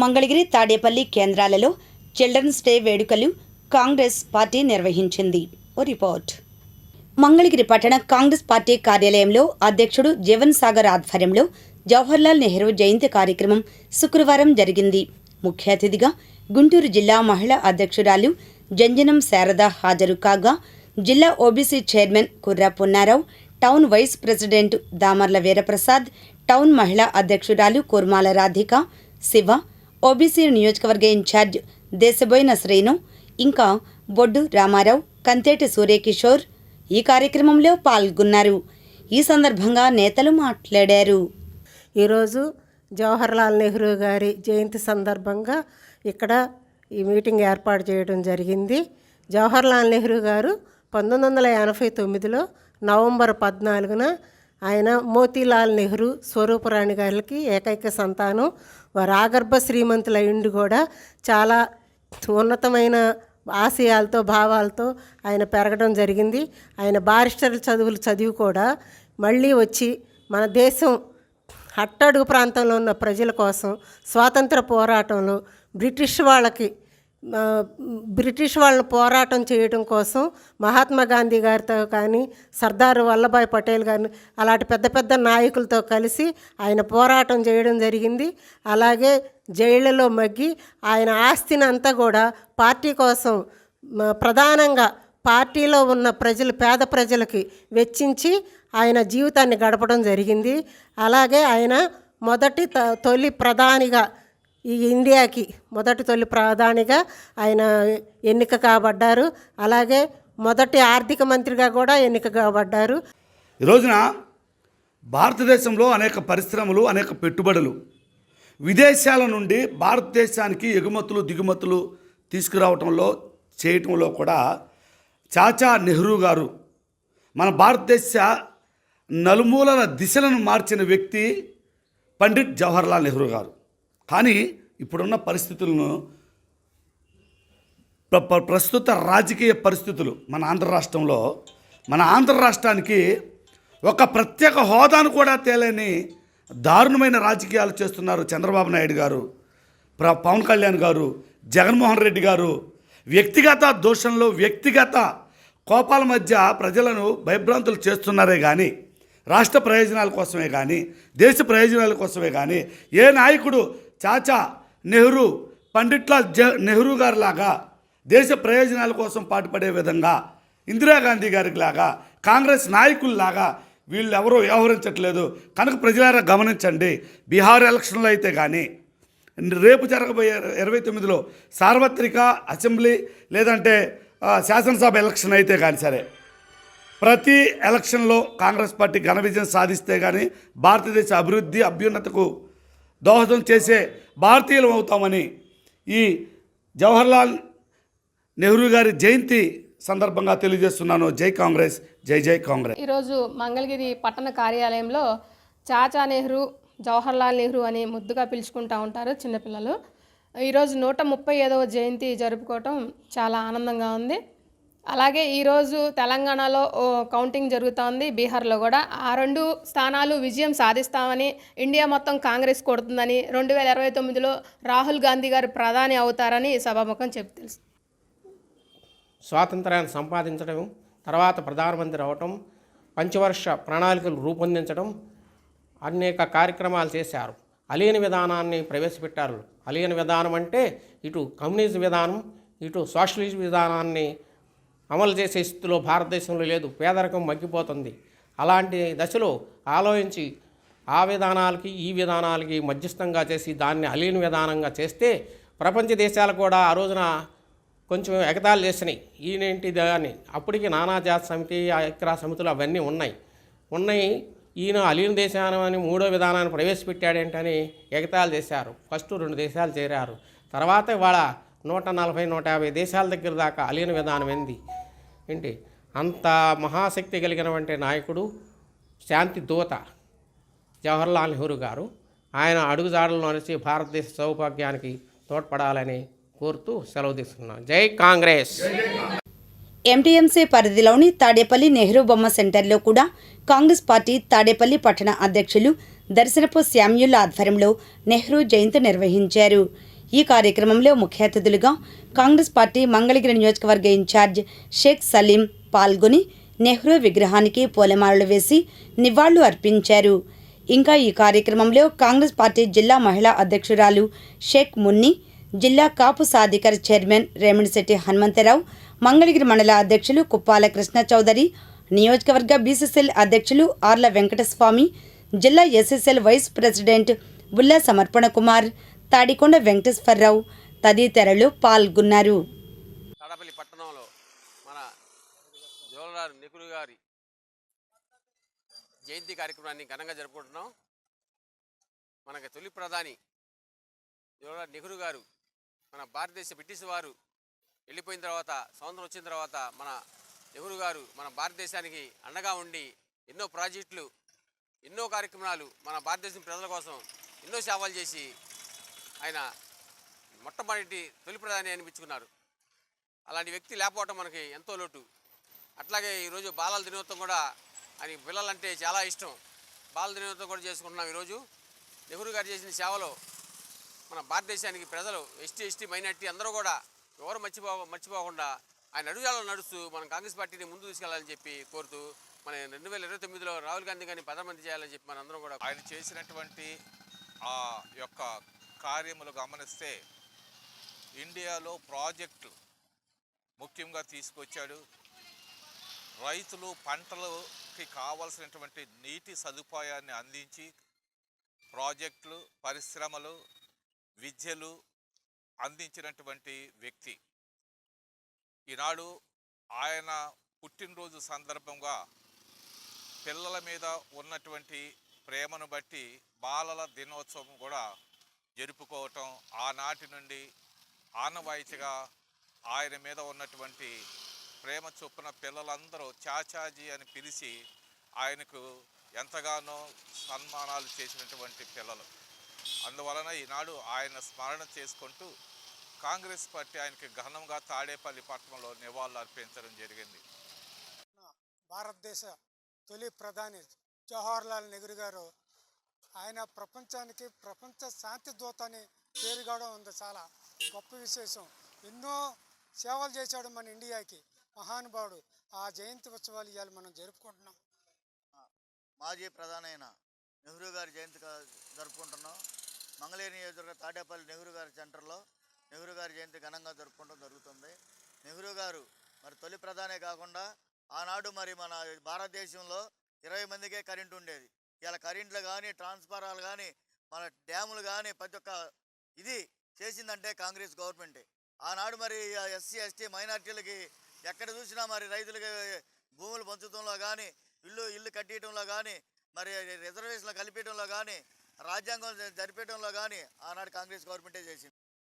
మంగళగిరి తాడేపల్లి కేంద్రాలలో children's day వేడుకలు Congress party నిర్వహించింది. ఓ రిపోర్ట్. మంగళగిరి పట్టణ కాంగ్రెస్ పార్టీ కార్యాలయంలో అధ్యక్షుడు జీవన్ సాగర్ ఆధ్వర్యంలో జవహర్లాల్ నెహ్రూ జయంతి కార్యక్రమం శుక్రవారం జరిగింది. ముఖ్య అతిథిగా గుంటూరు జిల్లా మహిళా అధ్యక్షురాలు జంజనం శారద హాజరు కాగా జిల్లా OBC chairman Kurra Punnarao town vice president Damarla Veeraprasad town మహిళా అధ్యక్షురాలు కుర్మాల రాధిక శివ ఓబీసీ నియోజకవర్గ ఇన్ఛార్జ్ దేశబోయిన శ్రీను ఇంకా బొడ్డు రామారావు కంతేటి సూర్యకిషోర్ ఈ కార్యక్రమంలో పాల్గొన్నారు. ఈ సందర్భంగా నేతలు మాట్లాడారు. ఈరోజు జవహర్లాల్ నెహ్రూ గారి జయంతి సందర్భంగా ఇక్కడ ఈ మీటింగ్ ఏర్పాటు చేయడం జరిగింది. జవహర్లాల్ నెహ్రూ గారు పంతొమ్మిది వందల ఎనభై తొమ్మిదిలో నవంబర్ పద్నాలుగున ఆయన మోతీలాల్ నెహ్రూ స్వరూపరాణి గారికి ఏకైక సంతానం. వారు ఆగర్భ శ్రీమంతుల ఇండి కూడా చాలా ఉన్నతమైన ఆశయాలతో భావాలతో ఆయన పెరగడం జరిగింది. ఆయన బారిస్టర్ చదువులు చదివి కూడా మళ్ళీ వచ్చి మన దేశం అట్టడుగు ప్రాంతంలో ఉన్న ప్రజల కోసం స్వాతంత్ర పోరాటంలో బ్రిటిష్ వాళ్ళకి బ్రిటిష్ వాళ్ళని పోరాటం చేయడం కోసం మహాత్మా గాంధీ గారితో కానీ సర్దార్ వల్లభాయ్ పటేల్ గారిని అలాంటి పెద్ద పెద్ద నాయకులతో కలిసి ఆయన పోరాటం చేయడం జరిగింది. అలాగే జైళ్ళలో మగ్గి ఆయన ఆస్తిని అంతా కూడా పార్టీ కోసం ప్రధానంగా పార్టీలో ఉన్న ప్రజలు పేద ప్రజలకి వెచ్చించి ఆయన జీవితాన్ని గడపడం జరిగింది. అలాగే ఆయన మొదటి త- తొలి ప్రధానిగా ఈ ఇండియాకి మొదటి తొలి ప్రధానిగా ఆయన ఎన్నిక కాబడ్డారు. అలాగే మొదటి ఆర్థిక మంత్రిగా కూడా ఎన్నిక కాబడ్డారు. ఈ రోజున భారతదేశంలో అనేక పరిశ్రమలు అనేక పెట్టుబడులు విదేశాల నుండి భారతదేశానికి ఎగుమతులు దిగుమతులు తీసుకురావటంలో చేయటంలో కూడా చాచా నెహ్రూ గారు మన భారతదేశ నలుమూలల దిశలను మార్చిన వ్యక్తి పండిట్ జవహర్లాల్ నెహ్రూ గారు. కానీ ఇప్పుడున్న పరిస్థితులను ప్ర- ప్రస్తుత రాజకీయ పరిస్థితులు మన ఆంధ్ర రాష్ట్రంలో మన ఆంధ్ర రాష్ట్రానికి ఒక ప్రత్యేక హోదాను కూడా తేలేని దారుణమైన రాజకీయాలు చేస్తున్నారు చంద్రబాబు నాయుడు గారు ప్ర పవన్ కళ్యాణ్ గారు జగన్మోహన్ రెడ్డి గారు. వ్యక్తిగత దోషంలో వ్యక్తిగత కోపాల మధ్య ప్రజలను భయభ్రాంతులు చేస్తున్నారే కానీ రాష్ట్ర ప్రయోజనాల కోసమే కానీ దేశ ప్రయోజనాల కోసమే కానీ ఏ నాయకుడు చాచా నెహ్రూ పండిట్లాల్ జ నెహ్రూ గారి లాగా దేశ ప్రయోజనాల కోసం పాటుపడే విధంగా ఇందిరాగాంధీ గారికి లాగా కాంగ్రెస్ నాయకుల్లాగా వీళ్ళు ఎవరూ వ్యవహరించట్లేదు. కనుక ప్రజలారా గమనించండి బీహార్ ఎలక్షన్లో అయితే కానీ రేపు జరగబోయే ఇరవై తొమ్మిదిలో సార్వత్రిక అసెంబ్లీ లేదంటే శాసనసభ ఎలక్షన్ అయితే కానీ సరే ప్రతి ఎలక్షన్లో కాంగ్రెస్ పార్టీ ఘన విజయం సాధిస్తే కానీ భారతదేశ అభివృద్ధి అభ్యున్నతకు దోహదం చేసే భారతీయులం అవుతామని ఈ జవహర్లాల్ నెహ్రూ గారి జయంతి సందర్భంగా తెలియజేస్తున్నాను. జై కాంగ్రెస్ జై జై కాంగ్రెస్. ఈరోజు మంగళగిరి పట్టణ కార్యాలయంలో చాచా నెహ్రూ జవహర్లాల్ నెహ్రూ అని ముద్దుగా పిలుచుకుంటూ ఉంటారు చిన్నపిల్లలు. ఈరోజు నూట ముప్పై ఐదవ జయంతి జరుపుకోవటం చాలా ఆనందంగా ఉంది. అలాగే ఈరోజు తెలంగాణలో కౌంటింగ్ జరుగుతోంది. బీహార్లో కూడా ఆ రెండు స్థానాలు విజయం సాధిస్తామని ఇండియా మొత్తం కాంగ్రెస్ కొడుతుందని రెండు వేల ఇరవై తొమ్మిదిలో రాహుల్ గాంధీ గారు ప్రధాని అవుతారని సభాముఖం చెప్పి తెలుసు. స్వాతంత్రాన్ని సంపాదించడం తర్వాత ప్రధానమంత్రి అవటం పంచవర్ష ప్రణాళికలు రూపొందించడం అనేక కార్యక్రమాలు చేశారు. అలీన విధానాన్ని ప్రవేశపెట్టారు. అలీన విధానం అంటే ఇటు కమ్యూనిజం విధానం ఇటు సోషలిజం విధానాన్ని అమలు చేసే స్థితిలో భారతదేశంలో లేదు. పేదరికం మగ్గిపోతుంది. అలాంటి దశలో ఆలోచించి ఆ విధానాలకి ఈ విధానాలకి మధ్యస్థంగా చేసి దాన్ని అలీన విధానంగా చేస్తే ప్రపంచ దేశాలు కూడా ఆ రోజున కొంచెం ఎగతాళి చేసినాయి. ఈయనేంటి దాన్ని? అని అప్పటికి నానాజాత సమితి ఐక్రా సమితులు అవన్నీ ఉన్నాయి. ఉన్నాయి. ఈయన అలీన దేశానం అని మూడో విధానాన్ని ప్రవేశపెట్టాడేంటని ఎగతాళి చేశారు. ఫస్ట్ రెండు దేశాలు చేరారు. తర్వాత ఇవాళ నూట నలభై నూట యాభై దేశాల దగ్గర దాకా అలీన విధానం ఏంది? ఏంటి? అంత మహాశక్తి కలిగినటువంటి నాయకుడు శాంతి దూత జవహర్లాల్ నెహ్రూ గారు. ఆయన అడుగుజాడల్లో నుంచి భారతదేశ సౌభాగ్యానికి తోడ్పడాలని కోరుతూ సెలవు తీసుకున్నాను జై కాంగ్రెస్! ఎంటీఎంసీ పరిధిలోని తాడేపల్లి నెహ్రూ బొమ్మ సెంటర్లో కూడా కాంగ్రెస్ పార్టీ తాడేపల్లి పట్టణ అధ్యక్షులు దర్శనపు శామ్యుల్ ఆధ్వర్యంలో నెహ్రూ జయంతి నిర్వహించారు. ఈ కార్యక్రమంలో ముఖ్య అతిథులుగా కాంగ్రెస్ పార్టీ మంగళగిరి నియోజకవర్గ ఇన్ఛార్జ్ షేక్ సలీం పాల్గొని నెహ్రూ విగ్రహానికి పూలమాలలు వేసి నివాళులు అర్పించారు. ఇంకా ఈ కార్యక్రమంలో కాంగ్రెస్ పార్టీ జిల్లా మహిళా అధ్యక్షురాలు షేక్ మున్ని జిల్లా కాపు సాధికార చైర్మన్ రేమణిశెట్టి హనుమంతరావు మంగళగిరి మండల అధ్యక్షులు కుప్పాల కృష్ణ చౌదరి నియోజకవర్గ బీసీసీఎల్ అధ్యక్షులు ఆర్ల వెంకటస్వామి జిల్లా ఎస్ఎస్ఎల్ వైస్ ప్రెసిడెంట్ బుల్లా సమర్పణ కుమార్ తాడికొండ వెంకటేశ్వరరావు తదితరులు పాల్గొన్నారు. తాడపల్లి పట్టణంలో మన జవహర్లాల్ నెహ్రూ గారి జయంతి కార్యక్రమాన్ని ఘనంగా జరుపుకుంటున్నాం. మనకి తొలి ప్రధాని జవహర్లాల్ నెహ్రూ గారు మన భారతదేశ బ్రిటిష్ వారు వెళ్ళిపోయిన తర్వాత స్వాతంత్రం వచ్చిన తర్వాత మన నెహ్రూ గారు మన భారతదేశానికి అండగా ఉండి ఎన్నో ప్రాజెక్టులు ఎన్నో కార్యక్రమాలు మన భారతదేశం ప్రజల కోసం ఎన్నో సేవలు చేసి ఆయన మొట్టమొదటి తొలి ప్రధాని అనిపించుకున్నారు. అలాంటి వ్యక్తి లేకపోవటం మనకి ఎంతో లోటు. అట్లాగే ఈరోజు బాలల దినోత్సవం కూడా ఆయన పిల్లలంటే చాలా ఇష్టం. బాలల దినోత్సవం కూడా చేసుకుంటున్నాం ఈరోజు. నెహ్రూ గారు చేసిన సేవలో మన భారతదేశానికి ప్రజలు ఎస్టీ ఎస్టీ మైనార్టీ అందరూ కూడా ఎవరు మర్చిపో మర్చిపోకుండా ఆయన అడుగుజాలలో నడుస్తూ మనం కాంగ్రెస్ పార్టీని ముందు తీసుకెళ్ళాలని చెప్పి కోరుతూ మన రెండు వేల ఇరవై తొమ్మిదిలో రాహుల్ గాంధీ గారిని ప్రధానమంత్రి చేయాలని చెప్పి మనందరం కూడా ఆయన చేసినటువంటి ఆ యొక్క కార్యములు గమనిస్తే ఇండియాలో ప్రాజెక్టు ముఖ్యంగా తీసుకొచ్చాడు. రైతులు పంటలకి కావలసినటువంటి నీటి సదుపాయాన్ని అందించి ప్రాజెక్టులు పరిశ్రమలు విద్యలు అందించినటువంటి వ్యక్తి. ఈనాడు ఆయన పుట్టినరోజు సందర్భంగా పిల్లల మీద ఉన్నటువంటి ప్రేమను బట్టి బాలల దినోత్సవం కూడా జరుపుకోవటం ఆనాటి నుండి ఆనవాయితీగా ఆయన మీద ఉన్నటువంటి ప్రేమ చొప్పున పిల్లలందరూ చాచాజీ అని పిలిచి ఆయనకు ఎంతగానో సన్మానాలు చేసినటువంటి పిల్లలు. అందువలన ఈనాడు ఆయన స్మరణ చేసుకుంటూ కాంగ్రెస్ పార్టీ ఆయనకి ఘనంగా తాడేపల్లి పట్టణంలో నివాళులు అర్పించడం జరిగింది. భారతదేశ తొలి ప్రధాని జవహర్లాల్ నెహ్రూ గారు ఆయన ప్రపంచానికి ప్రపంచ శాంతి దూత అని పేరుగావడం ఉంది. చాలా గొప్ప విశేషం. ఎన్నో సేవలు చేశాడు మన ఇండియాకి. మహానుభావుడు. ఆ జయంతి ఉత్సవాలు ఇవాళ మనం జరుపుకుంటున్నాం. మాజీ ప్రధాన అయిన నెహ్రూ గారి జయంతి జరుపుకుంటున్నాం. మంగళగిరి నియోజకవర్గ తాడేపల్లి నెహ్రూ గారి సెంటర్లో నెహ్రూ గారి జయంతి ఘనంగా జరుపుకోవడం జరుగుతుంది. నెహ్రూ గారు మరి తొలి ప్రధానే కాకుండా ఆనాడు మరి మన భారతదేశంలో ఇరవై మందికే కరెంటు ఉండేది. ఇలా కరెంట్లు కానీ ట్రాన్స్ఫారాలు కానీ మన డ్యాములు కానీ ప్రతి ఒక్క ఇది చేసిందంటే కాంగ్రెస్ గవర్నమెంటే. ఆనాడు మరి ఎస్సీ ఎస్టీ మైనార్టీలకి ఎక్కడ చూసినా మరి రైతులకి భూములు పంచడంలో కానీ ఇల్లు ఇల్లు కట్టేయడంలో కానీ మరి రిజర్వేషన్లు కల్పించడంలో కానీ రాజ్యాంగం జరిపేయడంలో కానీ ఆనాడు కాంగ్రెస్ గవర్నమెంటే చేసింది.